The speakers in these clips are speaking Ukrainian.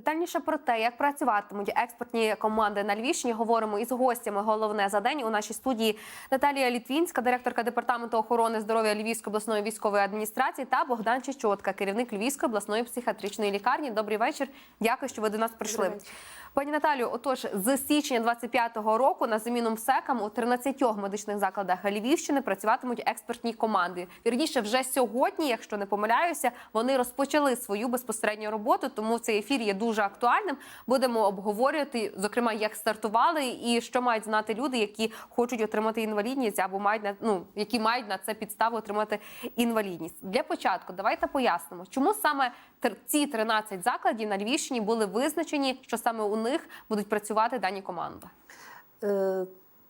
Детальніше про те, як працюватимуть експортні команди на Львівщині, говоримо із гостями. Головне за день у нашій студії Наталія Літвінська, директорка департаменту охорони здоров'я Львівської обласної військової адміністрації, та Богдан Чечотка, керівник Львівської обласної психіатричної лікарні. Добрий вечір. Дякую, що ви до нас прийшли. Пані Наталію, отож, з січня 25-го року на заміну МСЕКам у 13 медичних закладах Львівщини працюватимуть експертні команди. Вірніше, вже сьогодні, якщо не помиляюся, вони розпочали свою безпосередню роботу. Тому цей ефір є дуже актуальним. Будемо обговорювати, зокрема, як стартували і що мають знати люди, які хочуть отримати інвалідність або мають на ну які мають на це підставу отримати інвалідність. Для початку давайте пояснимо, чому саме ці 13 закладів на Львівщині були визначені, що саме у них будуть працювати дані команди.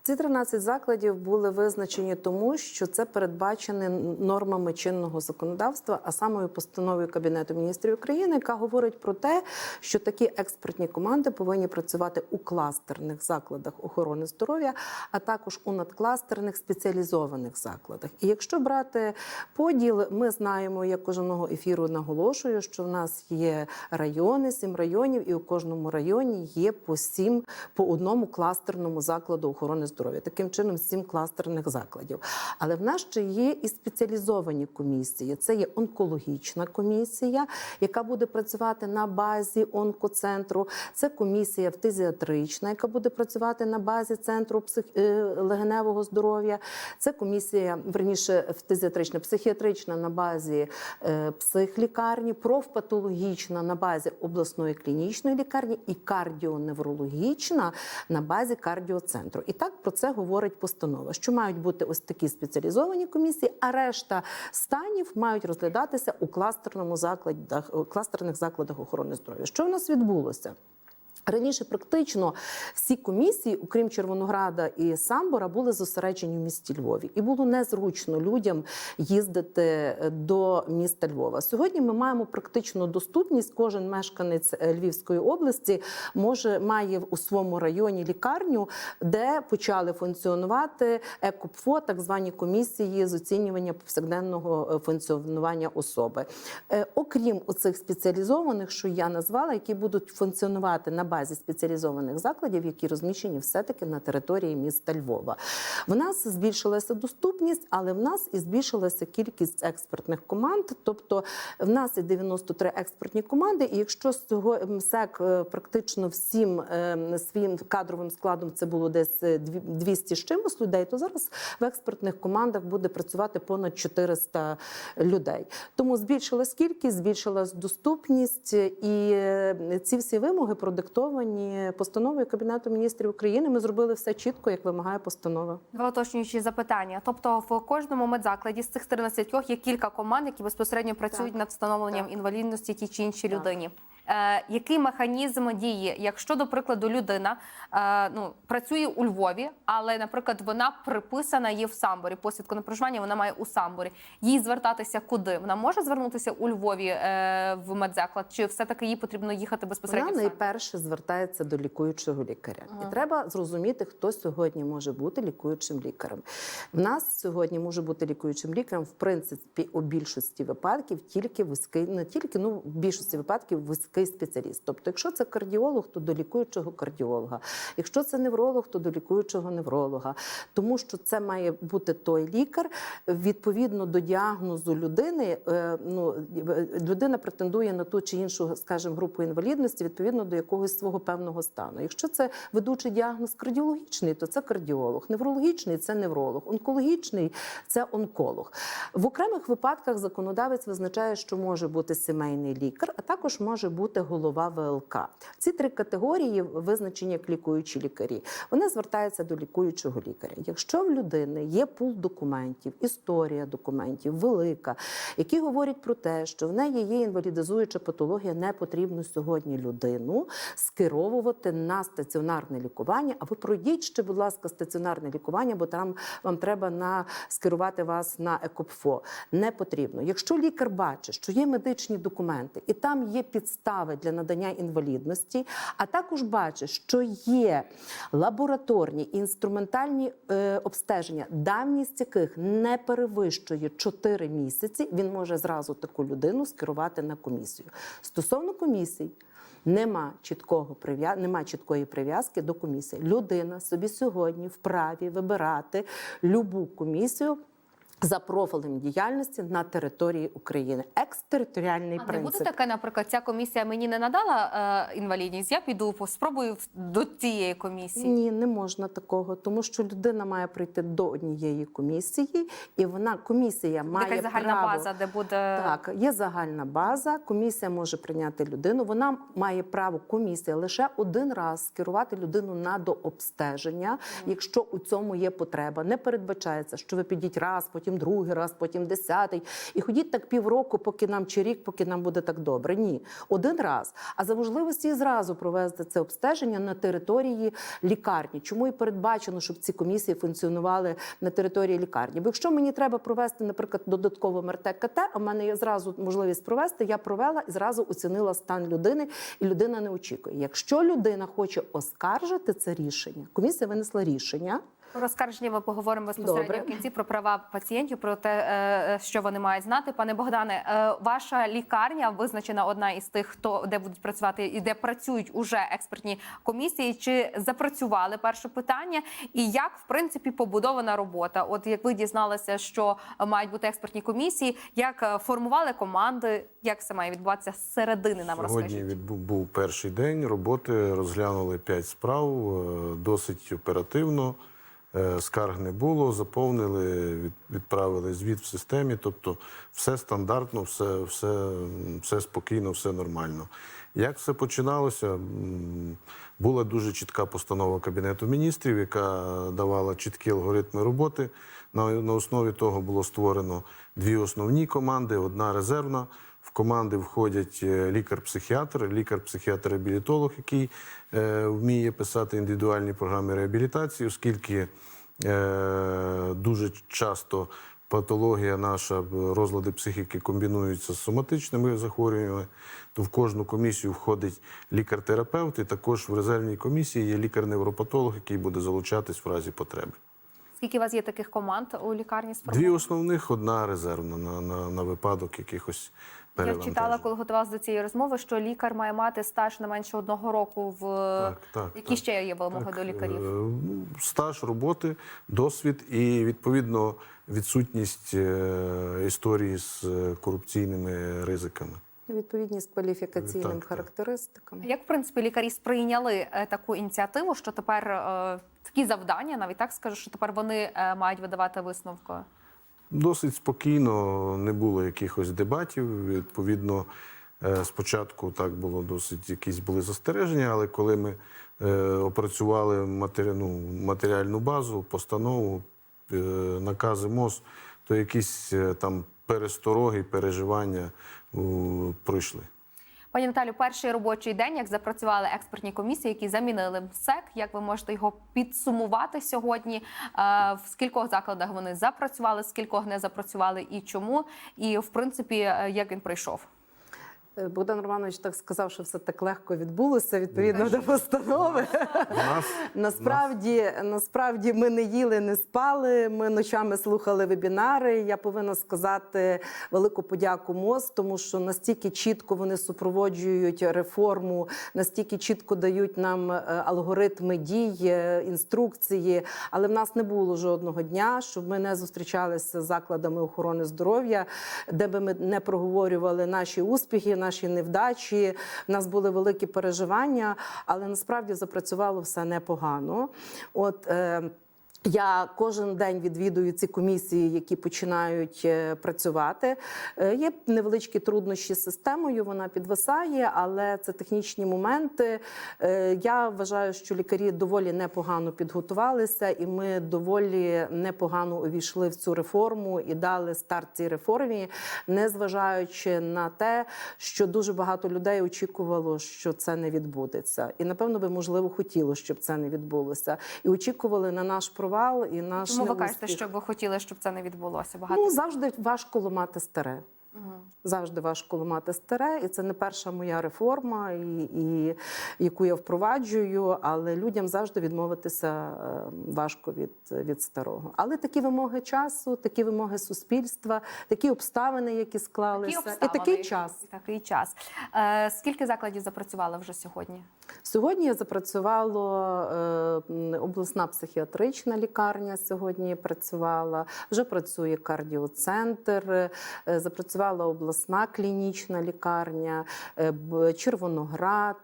Ці 13 закладів були визначені тому, що це передбачені нормами чинного законодавства, а саме постановою Кабінету міністрів України, яка говорить про те, що такі експертні команди повинні працювати у кластерних закладах охорони здоров'я, а також у надкластерних спеціалізованих закладах. І якщо брати поділ, ми знаємо, я кожного ефіру наголошую, що в нас є райони, сім районів, і у кожному районі є по сім по одному кластерному закладу охорони здоров'я. Таким чином, сім кластерних закладів. Але в нас ще є і спеціалізовані комісії. Це є онкологічна комісія, яка буде працювати на базі онкоцентру. Це комісія фтизіатрична, яка буде працювати на базі центру псих... е, легеневого здоров'я. Це комісія, верніше, фтизіатрична, психіатрична на базі е, психлікарні, профпатологічна на базі обласної клінічної лікарні і кардіоневрологічна на базі кардіоцентру. І так про це говорить постанова, що мають бути ось такі спеціалізовані комісії, а решта станів мають розглядатися у кластерному закладах, кластерних закладах охорони здоров'я. Що в нас відбулося? Раніше практично всі комісії, окрім Червонограда і Самбора, були зосереджені в місті Львові, і було незручно людям їздити до міста Львова. Сьогодні ми маємо практичну доступність. Кожен мешканець е, Львівської області може має у своєму районі лікарню, де почали функціонувати ЕКОПФО, так звані комісії з оцінювання повсякденного е, функціонування особи. Е, Окрім оцих спеціалізованих, що я назвала, які будуть функціонувати на базі спеціалізованих закладів, які розміщені все-таки на території міста Львова. В нас збільшилася доступність, але в нас і збільшилася кількість експертних команд. Тобто в нас є 93 експертні команди. І якщо з цього МСЕК е, практично всім е, своїм кадровим складом це було десь е, 200 з чимось людей, то зараз в експертних командах буде працювати понад 400 людей. Тому збільшилась кількість, збільшилась доступність, і е, ці всі вимоги продиктовані постановою Кабінету міністрів України. Ми зробили все чітко, як вимагає постанова. Два уточнюючі запитання. Тобто, в кожному медзакладі з цих 13 є кілька команд, які безпосередньо працюють Так. над встановленням Так. інвалідності тій чи іншій Так. людині. Е, який механізм дії, якщо, до прикладу, людина е, ну працює у Львові, але, наприклад, вона приписана є в Самборі, посвідку на проживання вона має у Самборі. Їй звертатися куди? Вона може звернутися у Львові е, в медзаклад, чи все таки їй потрібно їхати безпосередньо? Вона в найперше звертається до лікуючого лікаря, Ага. і треба зрозуміти, хто сьогодні може бути лікуючим лікарем. В нас сьогодні може бути лікуючим лікарем, в принципі, у більшості випадків тільки вузький, не тільки ну в більшості випадків вузький спеціаліст. Тобто, якщо це кардіолог, то до лікуючого кардіолога. Якщо це невролог, то до лікуючого невролога, тому що це має бути той лікар відповідно до діагнозу людини. е, Ну людина претендує на ту чи іншу, скажімо, групу інвалідності відповідно до якогось свого певного стану. Якщо це ведучий діагноз кардіологічний, то це кардіолог, неврологічний це невролог, онкологічний це онколог. В окремих випадках законодавець визначає, що може бути сімейний лікар, а також може бути голова ВЛК. Ці три категорії визначені як лікуючі лікарі. Вони звертаються до лікуючого лікаря. Якщо в людини є пул документів, історія документів велика, які говорять про те, що в неї є інвалідизуюча патологія, не потрібно сьогодні людину скеровувати на стаціонарне лікування. А ви пройдіть ще, будь ласка, стаціонарне лікування, бо там вам треба на скерувати вас на ЕКОПФО. Не потрібно. Якщо лікар бачить, що є медичні документи, і там є підстави для надання інвалідності, а також бачить, що є лабораторні і інструментальні е, обстеження, давність яких не перевищує 4 місяці, він може зразу таку людину скерувати на комісію. Стосовно комісій. Нема чіткого нема чіткої прив'язки до комісії. Людина собі сьогодні вправі вибирати любу комісію. За профілем діяльності на території України, екстериторіальний А не буде таке, наприклад, ця комісія мені не надала е, інвалідність. Я піду спробую до цієї комісії. Ні, не можна такого, тому що людина має прийти до однієї комісії, і вона комісія має Якась загальна право, база, де буде Так, є загальна база. Комісія може прийняти людину. Вона має право комісія лише один раз скерувати людину на дообстеження, якщо у цьому є потреба. Не передбачається, що ви підіть раз, потім другий раз, потім десятий. І ходіть так півроку, поки нам чи рік, поки нам буде так добре. Ні, один раз. А за можливості зразу провести це обстеження на території лікарні. Чому і передбачено, щоб ці комісії функціонували на території лікарні? Бо якщо мені треба провести, наприклад, додатково МРТ КТ, а мене є зразу можливість провести, я провела і зразу оцінила стан людини, і людина не очікує. Якщо людина хоче оскаржити це рішення, комісія винесла рішення. Про розкарження ми поговоримо безпосередньо Добре. в кінці про права пацієнтів, про те, е, що вони мають знати. Пане Богдане, е, ваша лікарня визначена одна із тих, хто де будуть працювати і де працюють уже експертні комісії. Чи запрацювали перше питання? І як в принципі побудована робота? От як ви дізналися, що мають бути експертні комісії, як е, формували команди, як все має відбуватися з середини? Нам Сьогодні розкажіть. відбув був перший день роботи. Розглянули п'ять справ е, досить оперативно. Е, Скарг не було, заповнили, відправили звіт в системі. Тобто, все стандартно, все, все, все спокійно, все нормально. Як все починалося? Була дуже чітка постанова Кабінету міністрів, яка давала чіткі алгоритми роботи. На, на основі того було створено дві основні команди: одна резервна. В команди входять е, лікар-психіатр, лікар-психіатр-реабілітолог, який е, вміє писати індивідуальні програми реабілітації, оскільки е, дуже часто патологія наша, розлади психіки комбінуються з соматичними захворюваннями, то в кожну комісію входить лікар-терапевт, і також в резервній комісії є лікар-невропатолог, який буде залучатись в разі потреби. Скільки у вас є таких команд у лікарні Дві основних, одна резервна на, на, на випадок якихось Я читала, коли готувалася до цієї розмови, що лікар має мати стаж не менше одного року в Так, так, які так. ще є вимоги до лікарів. е, ну, Стаж роботи, досвід і відповідно відсутність е, історії з е, корупційними ризиками. Відповідність кваліфікаційним Так, так. характеристикам. Як в принципі лікарі сприйняли е, таку ініціативу, що тепер е, такі завдання, навіть так скажу, що тепер вони е, мають видавати висновки? Досить спокійно, не було якихось дебатів. Відповідно, спочатку так було досить якісь були застереження, але коли ми опрацювали матері, ну, матеріальну базу, постанову, накази МОЗ, то якісь там перестороги, переживання пройшли. Пані Наталю, перший робочий день, як запрацювали експертні комісії, які замінили МСЕК, як ви можете його підсумувати сьогодні? Е, В скількох закладах вони запрацювали, скількох не запрацювали і чому? І в принципі, е, як він пройшов? Е, Богдан Романович так сказав, що все так легко відбулося відповідно до постанови. Насправді, насправді ми не їли, не спали. Ми ночами слухали вебінари. Я повинна сказати велику подяку МОЗ, тому що настільки чітко вони супроводжують реформу, настільки чітко дають нам е, алгоритми дій, е, інструкції. Але в нас не було жодного дня, щоб ми не зустрічалися з закладами охорони здоров'я, де би ми не проговорювали наші успіхи, наші невдачі. в нас були великі переживання, але насправді запрацювало все непогано. От е, я кожен день відвідую ці комісії, які починають е, працювати. Е, Є невеличкі труднощі з системою, вона підвисає, але це технічні моменти. Е, Я вважаю, що лікарі доволі непогано підготувалися, і ми доволі непогано увійшли в цю реформу і дали старт цій реформі, незважаючи на те, що дуже багато людей очікувало, що це не відбудеться, і напевно би можливо хотіло, щоб це не відбулося, і очікували на наш провал і наш Чому ви кажете, що ви хотіли, щоб це не відбулося? Багато Ну завжди важко ламати старе. Завжди важко ламати старе, і це не перша моя реформа, і, і яку я впроваджую. Але людям завжди відмовитися е, важко від, від старого. Але такі вимоги часу, такі вимоги суспільства, такі обставини, які склалися, Такі обставини, і такий час. і Такий час. Е, скільки закладів запрацювало вже сьогодні? Сьогодні запрацювала е, обласна психіатрична лікарня. Сьогодні працювала вже працює кардіоцентр, е, запрацювала обласна клінічна лікарня, е, Червоноград.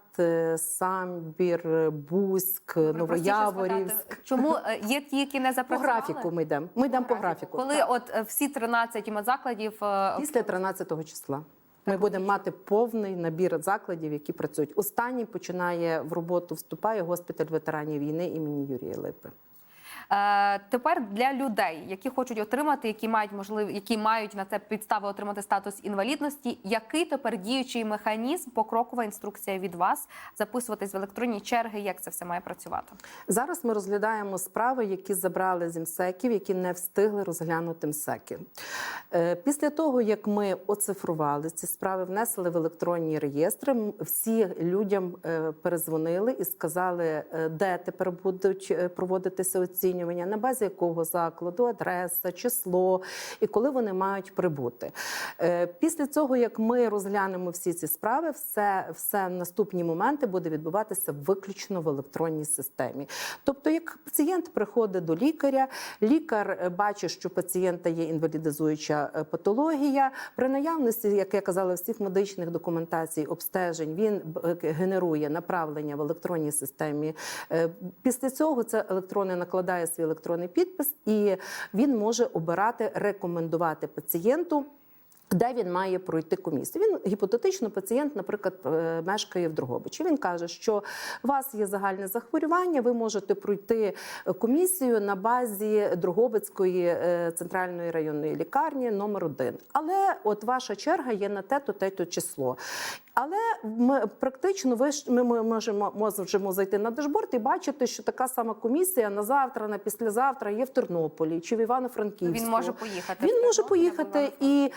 Самбір, Бузьк, Новояворівськ. Чому є ті, які не По графіку ми йдемо. Ми йдемо по графіку. Коли от е, всі 13 закладів е, Після 13 числа. Ми будемо мати повний набір закладів, які працюють. Останній починає в роботу вступає госпіталь ветеранів війни імені Юрія Липи. Е, тепер для людей, які хочуть отримати, які мають можлив, які мають на це підстави отримати статус інвалідності, який тепер діючий механізм, покрокова інструкція від вас, записуватись в електронні черги, як це все має працювати? Зараз ми розглядаємо справи, які забрали з МСЕКів, які не встигли розглянути МСЕКи. Е, Після того, як ми оцифрували ці справи, внесли в електронні реєстри, всі людям е, перезвонили і сказали, де тепер будуть проводитися оцінювання, на базі якого закладу, адреса, число і коли вони мають прибути. Е, Після цього, як ми розглянемо всі ці справи, все, все наступні моменти буде відбуватися виключно в електронній системі. Тобто, як пацієнт приходить до лікаря, лікар е, бачить, що у пацієнта є інвалідизуюча е, патологія. При наявності, як я казала, всіх медичних документацій, обстежень він генерує направлення в електронній системі. Після цього це електронне накладає свій електронний підпис, і він може обирати, рекомендувати пацієнту. Де він має пройти комісію? Він гіпотетично пацієнт, наприклад, е, мешкає в Дрогобичі. Він каже, що у вас є загальне захворювання, ви можете пройти комісію на базі Дрогобицької е, центральної районної лікарні номер 1 Але от ваша черга є на те-то, те-то число. Але ми практично ви ж- ми можемо можемо зайти на дашборд і бачити, що така сама комісія на завтра, на післязавтра є в Тернополі чи в Івано-Франківську. Він може поїхати. Він може поїхати, і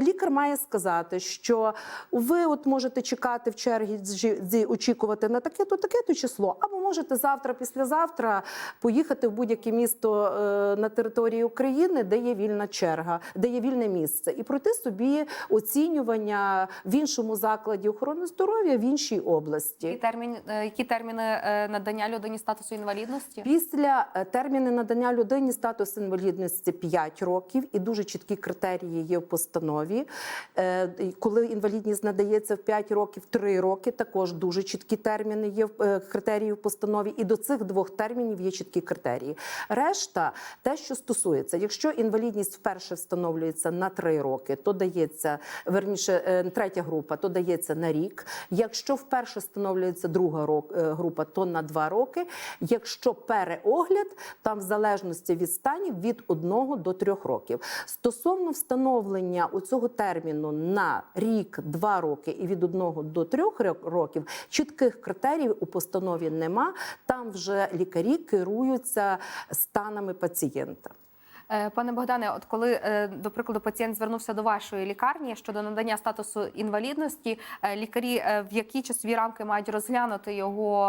лікар має сказати, що ви от можете чекати в черзі, зі- очікувати на таке-то, таке-то число, або можете завтра, післязавтра поїхати в будь-яке місто е, на території України, де є вільна черга, де є вільне місце, і пройти собі оцінювання в іншому закладі охорони здоров'я в іншій області. термін, е, які терміни е, надання людині статусу інвалідності? Після терміни надання людині статусу інвалідності 5 років, і дуже чіткі критерії є в постанові. Е, і Коли інвалідність надається в 5 років, 3 роки, також дуже чіткі терміни є в е, критерії в постанові. І до цих двох термінів є чіткі критерії. Решта, те, що стосується, якщо інвалідність вперше встановлюється на 3 роки, то дається верніше е, третя група, то дається на рік. Якщо вперше встановлюється друга е, група, то на 2 роки. Якщо переогляд, там в залежності від станів від 1 до 3 років. Стосовно встановлення у цього терміну на рік, 2 роки і від 1 до 3 років, чітких критеріїв у постанові нема. Там вже лікарі керуються станами пацієнта. Е, Пане Богдане, от коли е, до прикладу пацієнт звернувся до вашої лікарні щодо надання статусу інвалідності, е, лікарі в які часові рамки мають розглянути його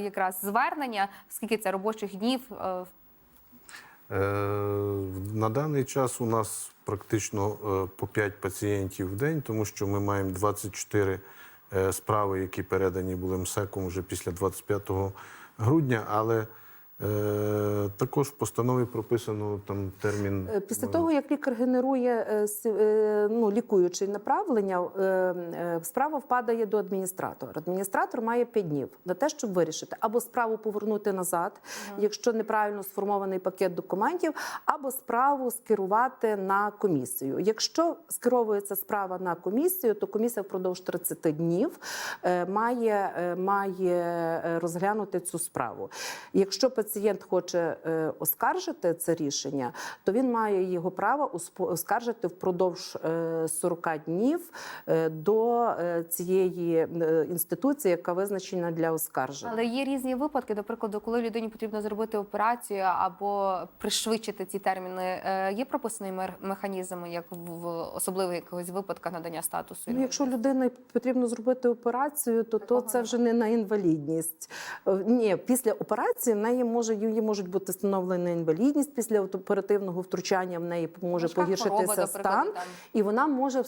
якраз звернення, скільки це робочих днів? Е, На даний час у нас практично е, по 5 пацієнтів в день, тому що ми маємо 24 е, справи, які передані були МСЕКом вже після 25 грудня, але також в постанові прописано там термін. Е, Після того, як лікар генерує е, с- е, ну, лікуюче направлення, е, е, справа впадає до адміністратора. Адміністратор має 5 днів на те, щоб вирішити або справу повернути назад, якщо неправильно сформований пакет документів, або справу скерувати на комісію. Якщо скеровується справа на комісію, то комісія впродовж 30 днів е, має, е, має е, розглянути цю справу. Якщо пацієнт пацієнт хоче е, оскаржити це рішення, то він має його право оскаржити впродовж е, 40 днів е, до е, цієї е, інституції, яка визначена для оскарження. Але є різні випадки, до прикладу, коли людині потрібно зробити операцію або пришвидшити ці терміни. Е, Є прописаний механізм, як в особливих якогось випадках надання статусу? Ну, якщо людині потрібно зробити операцію, то, то це вже не на інвалідність. Е, Ні, після операції в неї може її можуть бути встановлена інвалідність. Після оперативного втручання в неї може Важка погіршитися хвороба, стан, і вона може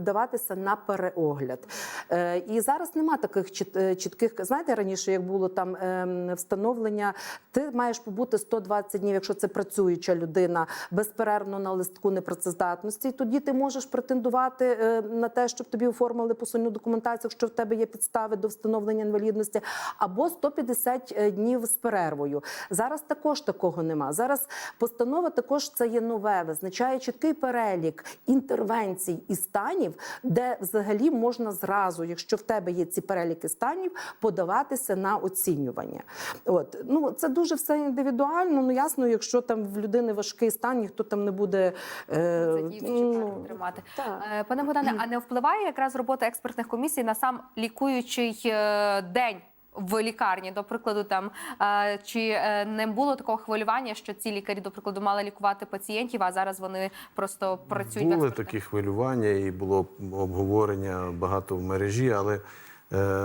даватися на переогляд. Е, І зараз нема таких чіт- е, чітких. Знаєте, раніше як було там ем, встановлення, ти маєш побути 120 днів, якщо це працююча людина, безперервно на листку непрацездатності. І тоді ти можеш претендувати е, на те, щоб тобі оформили посильну документацію, що в тебе є підстави до встановлення інвалідності, або 150 днів з перервою. Зараз також такого нема. Зараз постанова також це є нове, визначає чіткий перелік інтервенцій і станів, де взагалі можна зразу, якщо в тебе є ці переліки станів, подаватися на оцінювання. От ну це дуже все індивідуально. Ну ясно, якщо там в людини важкий стан, ніхто там не буде е, ну, тримати. так. Е, Пане Богдане, а не впливає якраз робота експертних комісій на сам лікуючий е, день? В лікарні, до прикладу, там е, чи е, не було такого хвилювання, що ці лікарі, до прикладу, мали лікувати пацієнтів, а зараз вони просто працюють Були такі хвилювання і було обговорення багато в мережі, але е,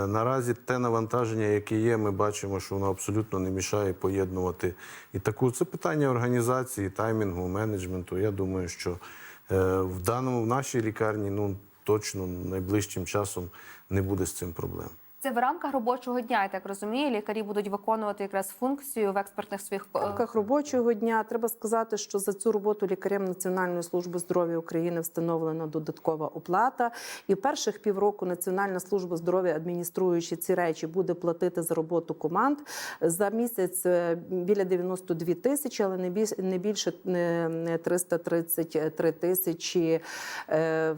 наразі те навантаження, яке є, ми бачимо, що воно абсолютно не мішає поєднувати і таку. Це питання організації, таймінгу, менеджменту. Я думаю, що в даному в нашій лікарні ну точно найближчим часом не буде з цим проблем. Це в рамках робочого дня, я так розумію. Лікарі будуть виконувати якраз функцію в експертних своїх В рамках робочого дня треба сказати, що за цю роботу лікарям Національної служби здоров'я України встановлена додаткова оплата. І в перших півроку Національна служба здоров'я, адмініструючи ці речі, буде платити за роботу команд за місяць е, біля 92 тисячі, але не більше не більше е, 333 тисячі е, е,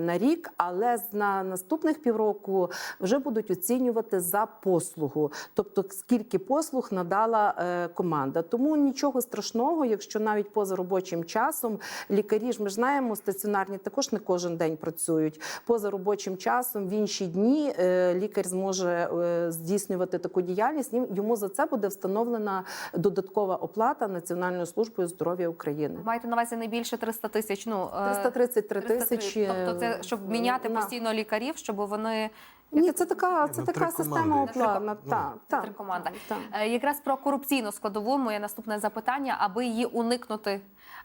на рік. Але на наступних півроку вже будуть оцінювати за послугу, тобто скільки послуг надала е, команда. Тому нічого страшного, якщо навіть поза робочим часом лікарі ж ми ж знаємо, стаціонарні також не кожен день працюють. Поза робочим часом в інші дні е, лікар зможе е, здійснювати таку діяльність. Йому за це буде встановлена додаткова оплата Національною службою здоров'я України. маєте на увазі не більше 300 тисяч. Ну е, 333 тисячі. Тобто, це щоб міняти постійно лікарів, щоб вони Ні, це така, це така система команди. Та, та, три- ну, команди. так. Е, Якраз про корупційну складову моє наступне запитання, аби її уникнути.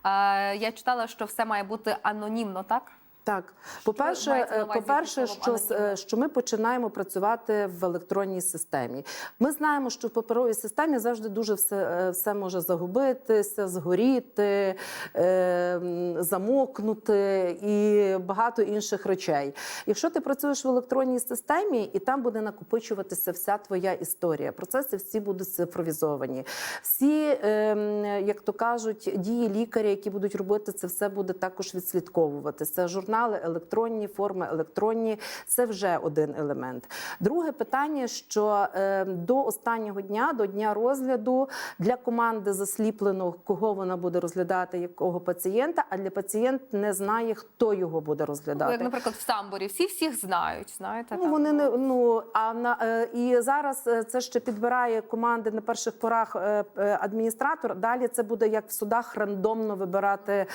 Е, Я читала, що все має бути анонімно, так? Так, по-перше, е, по-перше, що, е, що ми починаємо працювати в електронній системі. Ми знаємо, що в паперовій системі завжди дуже все, е, все може загубитися, згоріти, е, замокнути і багато інших речей. Якщо ти працюєш в електронній системі, і там буде накопичуватися вся твоя історія, процеси всі будуть цифровізовані. Всі, е, як то кажуть, дії лікаря, які будуть робити це, все буде також відслідковуватися. Журнали електронні, форми електронні це вже один елемент. Друге питання: що е, до останнього дня, до дня розгляду, для команди засліплено, кого вона буде розглядати, якого пацієнта, а для пацієнт не знає, хто його буде Ну, розглядати. як, наприклад, в самборі всі всіх знають. Знаєте, Ну, там. вони не ну а на е, і зараз е, це ще підбирає команди на перших порах адміністратор. Далі це буде як в судах рандомно вибирати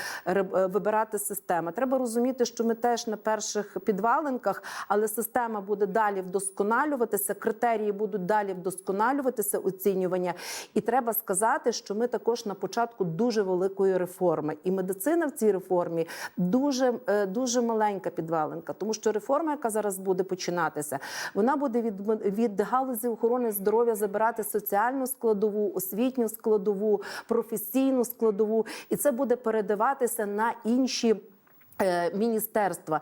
вибирати система. Треба розуміти, що ми теж на перших підвалинках, але система буде далі вдосконалюватися. Критерії будуть далі вдосконалюватися, оцінювання. І треба сказати, що ми також на початку дуже великої реформи, і медицина в цій реформі дуже, е, дуже маленька підвалинка, тому що реформа, яка зараз буде починатися, вона буде від, від галузі охорони здоров'я забирати соціальну складову, освітню складову, професійну складову, і це буде передаватися на інші. Е, Міністерства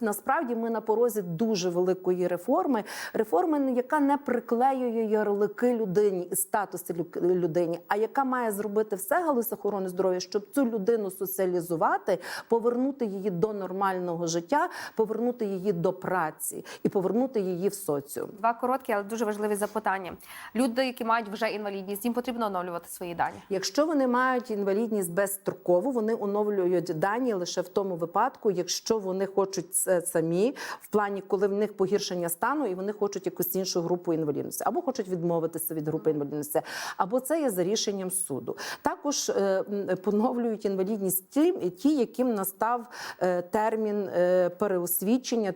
насправді ми на порозі дуже великої реформи. Реформи, яка не приклеює ярлики людині і статуси лю- людині, а яка має зробити все галузь охорони здоров'я, щоб цю людину соціалізувати, повернути її до нормального життя, повернути її до праці і повернути її в соціум. Два короткі, але дуже важливі запитання. Люди, які мають вже інвалідність, їм потрібно оновлювати свої дані. Якщо вони мають інвалідність безстрокову, вони оновлюють дані лише в тому випадку, якщо вони хочуть це самі, в плані, коли в них погіршення стану, і вони хочуть якусь іншу групу інвалідності, або хочуть відмовитися від групи інвалідності, або це є за рішенням суду. Також е, поновлюють інвалідність ті, ті, яким настав е, термін е, переосвідчення,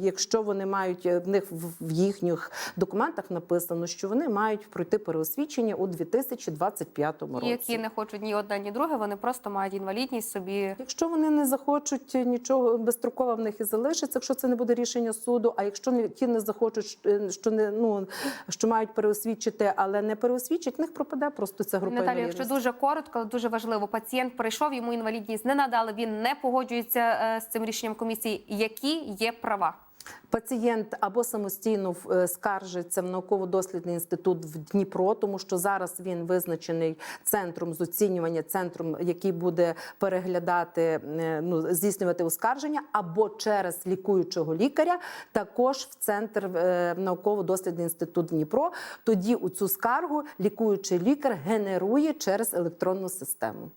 якщо вони мають в них в- в їхніх документах написано, що вони мають пройти переосвідчення у 2025 році. Які не хочуть ні одне, ні друге, вони просто мають інвалідність собі. Якщо вони не захочуть нічого безстроково в них і залишиться, якщо це не буде рішення суду. А якщо не ті не захочуть, е, що не ну що мають переосвідчити, але не переосвідчать, в них пропаде просто ця група Наталі, якщо дуже коротко, але дуже важливо, пацієнт прийшов, йому інвалідність не надали. Він не погоджується е, з цим рішенням комісії. Які є права? Пацієнт або самостійно е, скаржиться в науково-дослідний інститут в Дніпро, тому що зараз він визначений центром з оцінювання, центром, який буде переглядати, е, ну здійснювати оскарження, або через лікуючого лікаря, також в центр е, в науково-дослідний інститут Дніпро. Тоді у цю скаргу лікуючий лікар генерує через електронну систему.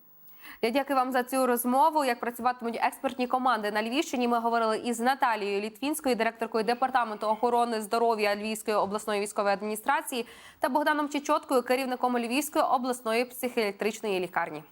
Я дякую вам за цю розмову. Як працюватимуть експертні команди на Львівщині? Ми говорили із Наталією Літвінською, директоркою департаменту охорони здоров'я Львівської обласної військової адміністрації, та Богданом Чечоткою, керівником Львівської обласної психіатричної лікарні.